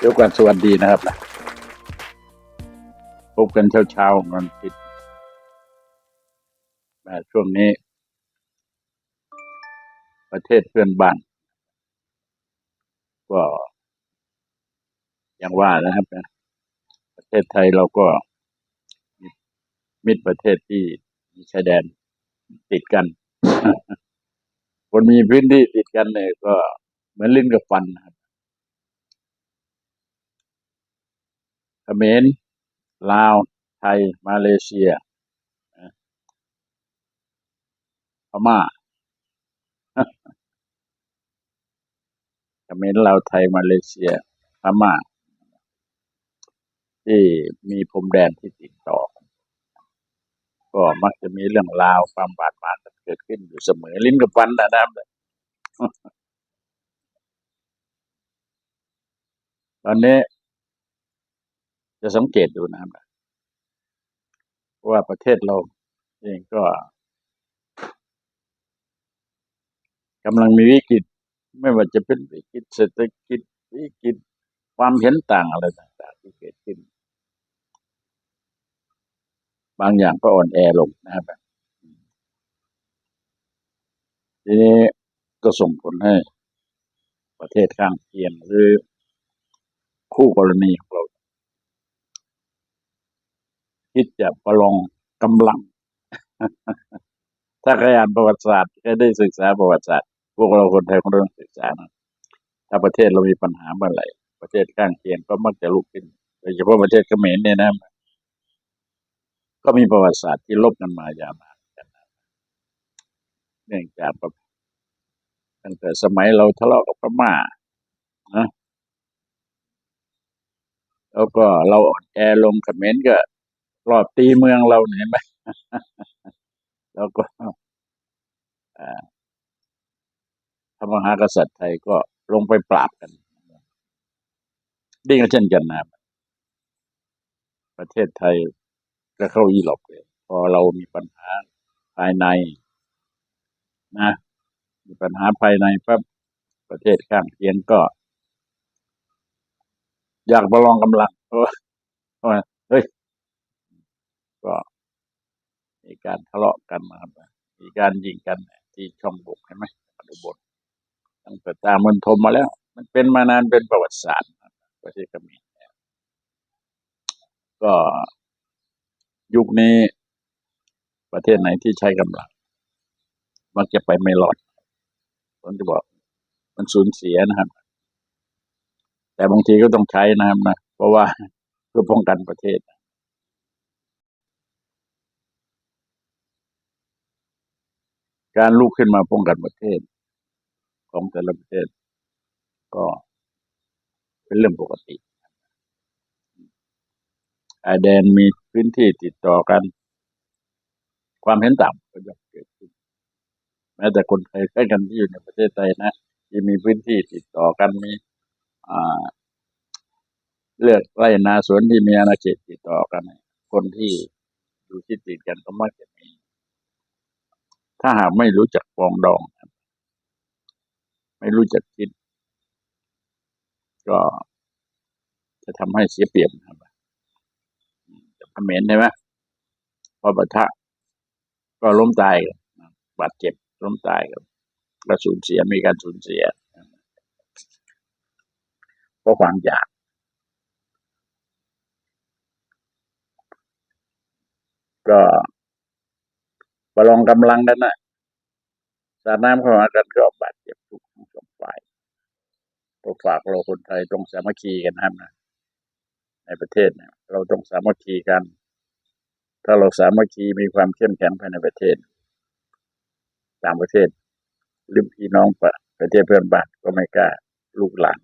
เดี๋ยวก่อนสวัสดีนะครับนะพบกันเช้าเช้าๆวันผิดแต่ช่วงนี้ ประเทศเพื่อนบ้าน ก็อย่างว่านะครับนะประเทศไทยเราก็มีมิตรประเทศที่มีชายแดนติดกัน คนมีพื้นที่ติดกันเนี่ยก็เหมือนลิ้นกับฟันนะครับ เขมรลาว ไทย มาเลเซียพม่าเขมรลาว ไทย มาเลเซียพม่า ที่มีพรมแดนที่ติดต่อ ก็มักจะมีเรื่องราวความบาดหมางเกิดขึ้นอยู่เสมอ ลิ้นกับฟันนะครับตอนนี้ จะสังเกตดูนะครับว่าประเทศเราเองก็กำลังมีวิกฤตไม่ว่าจะเป็นวิกฤตเศรษฐกิจวิกฤตความเห็นต่างอะไรต่าง ๆ ที่เกิดขึ้น บางอย่างก็อ่อนแอลงนะครับทีนี้ก็ส่งผลให้ประเทศข้างเคียงหรือคู่กรณีของเรา คิดจะประลองกำลัง ถ้าใครอ่านประวัติศาสตร์ใครได้ศึกษาประวัติศาสตร์ พวกเราคนไทยก็ต้องศึกษานะถ้าประเทศเรามีปัญหาเมื่อไหร่ประเทศข้างเคียงก็มักจะลุกขึ้นโดยเฉพาะประเทศเขมรเนี่ยนะก็มีประวัติศาสตร์ที่ลบกันมายาวนานกันนเนื่องจากตั้งแต่สมัยเราทะเลาะกับพม่านะแล้วก็เราอ่อนแอลงเขมรก็ รอบตีเมืองเราเนี่ยเห็นไหมแล้วก็อ่าพระมหากษัตริย์ไทยก็ลงไปปราบกันนี่ก็เช่นกันนะประเทศไทยก็เข้าอีหลบเลยพอเรามีปัญหาภายใน นะ มีปัญหาภายในปั๊บประเทศข้างเคียงก็ อยากประลองกำลังเพราะเฮ้ย มีการทะเลาะกันนะครับมีการยิงกันที่ช่องบุกใช่ไหมอนุบทตั้งแต่ตามมันทมมาแล้ว มันเป็นมานานเป็นประวัติศาสตร์ประเทศเขมรก็ยุคนี้ประเทศไหนที่ใช้กำลัง มักจะไปไม่รอดผมจะบอก มันสูญเสียนะครับ แต่บางทีก็ต้องใช้นะครับนะ เพราะว่าเพื่อป้องกันประเทศ การลุกขึ้นมาป้องกันประเทศ ของแต่ละประเทศ ก็เป็นเรื่องปกติชายแดนมีพื้นที่ติดต่อกัน ความเห็นต่างก็จะเกิดขึ้นแม้แต่คนไทยใกล้กันที่อยู่ในประเทศไทยนะที่มีพื้นที่ติดต่อกันมีอ่าเลือกไร่นาสวนที่มีอาณาเขตติดต่อกัน คนที่อยู่ที่ติดกันก็มักจะ ถ้าหากไม่รู้จักปองดองครับไม่รู้จักคิด ก็จะทำให้เสียเปรียบครับเขมรใช่ไหมพอปะทะก็ล้มตายบาดเจ็บล้มตายกันก็สูญเสียมีการสูญเสียเพราะความอยากก็ ประลองกำลังกันนะสาดน้ำเข้ามากันก็บาดเจ็บทุกทั้งสองฝ่ายก็ฝากเราคนไทยต้องสามัคคีกันนะครับนะในประเทศเนี่ยเราต้องสามัคคีกัน ถ้าเราสามัคคีมีความเข้มแข็งภายในประเทศ ต่างประเทศหรือพี่น้องประประเทศเพื่อนบ้านก็ไม่กล้าลูกหลาน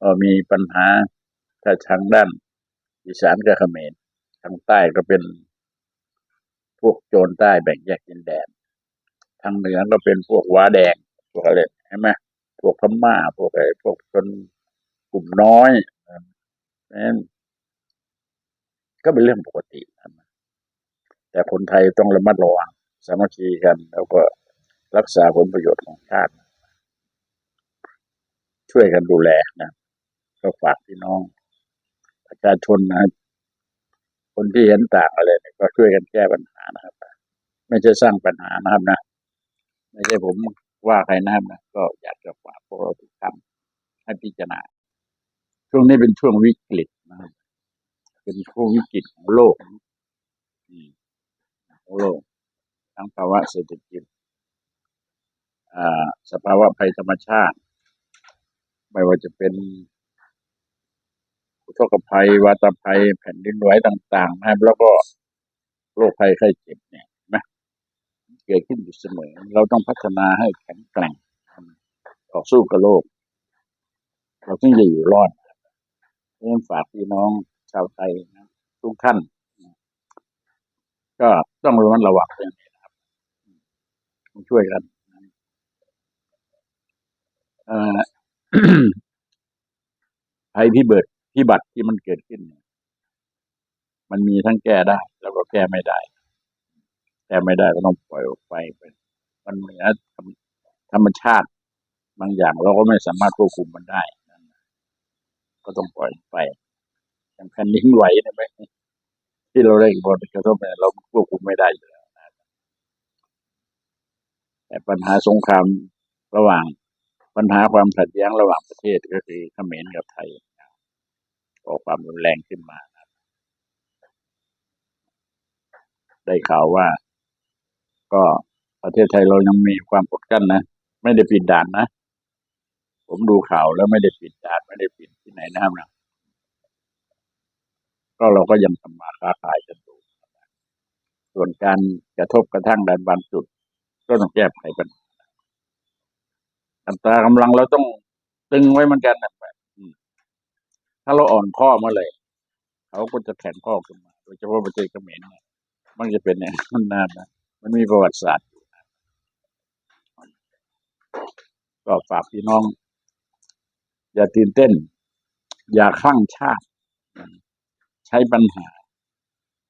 ก็มีปัญหาถ้าทางด้านอีสานกับเขมรทางใต้ก็เป็น วกโจรใต้แบ่งแยกดินแดน ทางเหนือก็เป็นพวกว้าแดง พวกอะไรใช่ไหมพวกพม่า พวกอะไรพวกชนกลุ่มน้อยนั่นก็เป็นเรื่องปกติแต่คนไทยต้องระมัดระวังสามัคคีกัน แล้วก็รักษาผลประโยชน์ของชาติ ช่วยกันดูแลนะ ก็ฝากพี่น้องประชาชนนะ คนที่เห็นต่างอะไรเนี่ยก็ช่วยกันแก้ปัญหานะครับ ไม่ใช่สร้างปัญหานะครับนะไม่ใช่ผมว่าใครนะครับนะก็อยากจะฝากพวกเราทุกท่านให้พิจารณาช่วงนี้เป็นช่วงวิกฤตนะครับเป็นช่วงวิกฤตของโลกของโลก ทั้งภาวะเศรษฐกิจอ่าสภาวะภัยธรรมชาติ ไม่ว่าจะเป็น อุทกภัย วาตภัย แผ่นดินไหวต่างๆนะครับแล้วก็โรคภัยไข้เจ็บเนี่ยนไหมเกิดขึ้นอยู่เสมอ เราต้องพัฒนาให้แข็งแกร่งต่อสู้กับโลก เราถึงจะอยู่รอดเรื่องฝากพี่น้องชาวไทยนะทุกท่านก็ต้องระมัดระวังเรื่องนี้นะครับต้องช่วยกันเอ่อภัยพิเบิด พิบัติที่มันเกิดขึ้น มันมีทั้งแก้ได้ แล้วก็แก้ไม่ได้แก้ไม่ได้ก็ต้องปล่อยออกไปเป็นมันเหนือธรรมธรรมชาติบางอย่างเราก็ไม่สามารถควบคุมมันได้ ก็ต้องปล่อยไปอย่างแผ่นดินไหวเนี่ยไหมที่เราได้ผลกระทบเนี่ยเราควบคุมไม่ได้อยู่แล้วแต่ปัญหาสงครามระหว่างปัญหาความขัดแย้งระหว่างประเทศก็คือเขมรกับไทย ก่อความรุนแรงขึ้นมา ได้ข่าวว่า ก็ประเทศไทยเรายังมีความอดกั้นนะ ไม่ได้ปิดด่านนะ ผมดูข่าวแล้วไม่ได้ปิดด่านไม่ได้ปิดที่ไหนนะครับนะก็เราก็ยังทำมาค้าขายกันอยู่ส่วนการกระทบกระทั่งด้านบางจุด ก็ต้องแก้ไขปัญหาอัตรากำลังเราต้องตึงไว้เหมือนกันนะ ถ้าเราอ่อนข้อเมื่อไหร่เขาก็จะแข็งข้อขึ้นมาโดยเฉพาะประเทศเขมรเนี่ยมันจะเป็นอย่างนั้นนานนะมันมีประวัติศาสตร์อยู่นะก็ฝากพี่น้อง อย่าตื่นเต้น อย่าคลั่งชาติ ใช้ปัญหา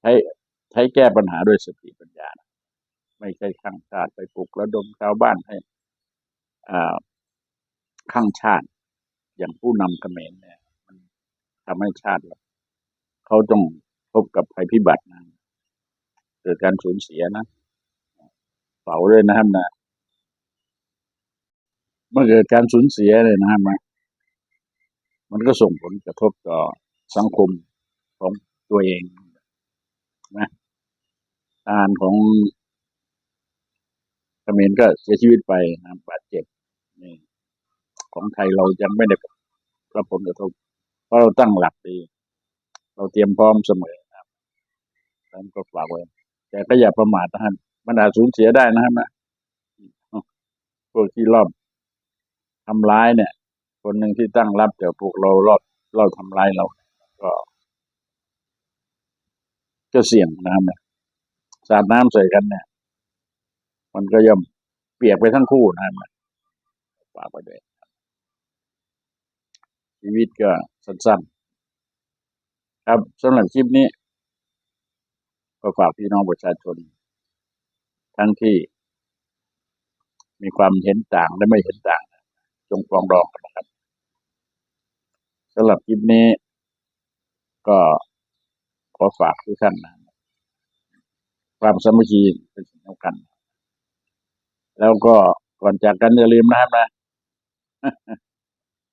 ใช้ใช้แก้ปัญหาด้วยสติปัญญา ไม่ใช่คลั่งชาติไปปลุกระดมชาวบ้านให้อ่าข้างชาติอย่างผู้นำเขมรเนี่ย ทำให้ชาติเราเขาต้องพบกับภัยพิบัตินะเกิดการสูญเสียนะเผาเลยนะครับนะเมื่อเกิดการสูญเสียเลยนะครับนะมันก็ส่งผลกระทบต่อสังคมของตัวเองนะทารของเขมรก็เสียชีวิตไปนะบาดเจ็บนี่ของไทยเรายังไม่ได้รับผลกระทบ เพราะเราตั้งหลักดี เราเตรียมพร้อมเสมอครับท่านก็ฝากไว้ แต่ก็อย่าประมาทนะฮะมันอาจสูญเสียได้นะครับนะพวกที่รอบทำร้ายเนี่ย คนหนึ่งที่ตั้งรับแต่พวกเรารอบเราทำร้ายเรา ก็ ก็เสี่ยงนะครับนะสาดน้ำใส่กันเนี่ย มันก็ย่อมเปียกไปทั้งคู่นะครับนะฝากไว้ด้วยชีวิตก็ สั้นๆ ครับสำหรับคลิปนี้ก็ฝากพี่น้องประชาชน ทั้งที่มีความเห็นต่างและไม่เห็นต่าง จงปรองดองกันนะครับสำหรับคลิปนี้ก็ขอฝากทุกท่านนะความสามัคคีเป็นสิ่งสำคัญแล้วก็ก่อนจากกันอย่าลืมนะครับนะ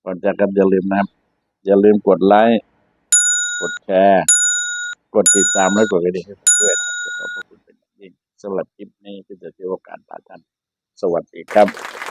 ก่อนจากกันอย่าลืมนะครับ อย่าลืมกดไลค์ กดแชร์ กดติดตามและกดกระดิ่งให้ผมด้วยนะครับจะขอบพระคุณเป็นอย่างยิ่งสำหรับคลิปนี้ที่จะเจอโอการตาท่าน สวัสดีครับ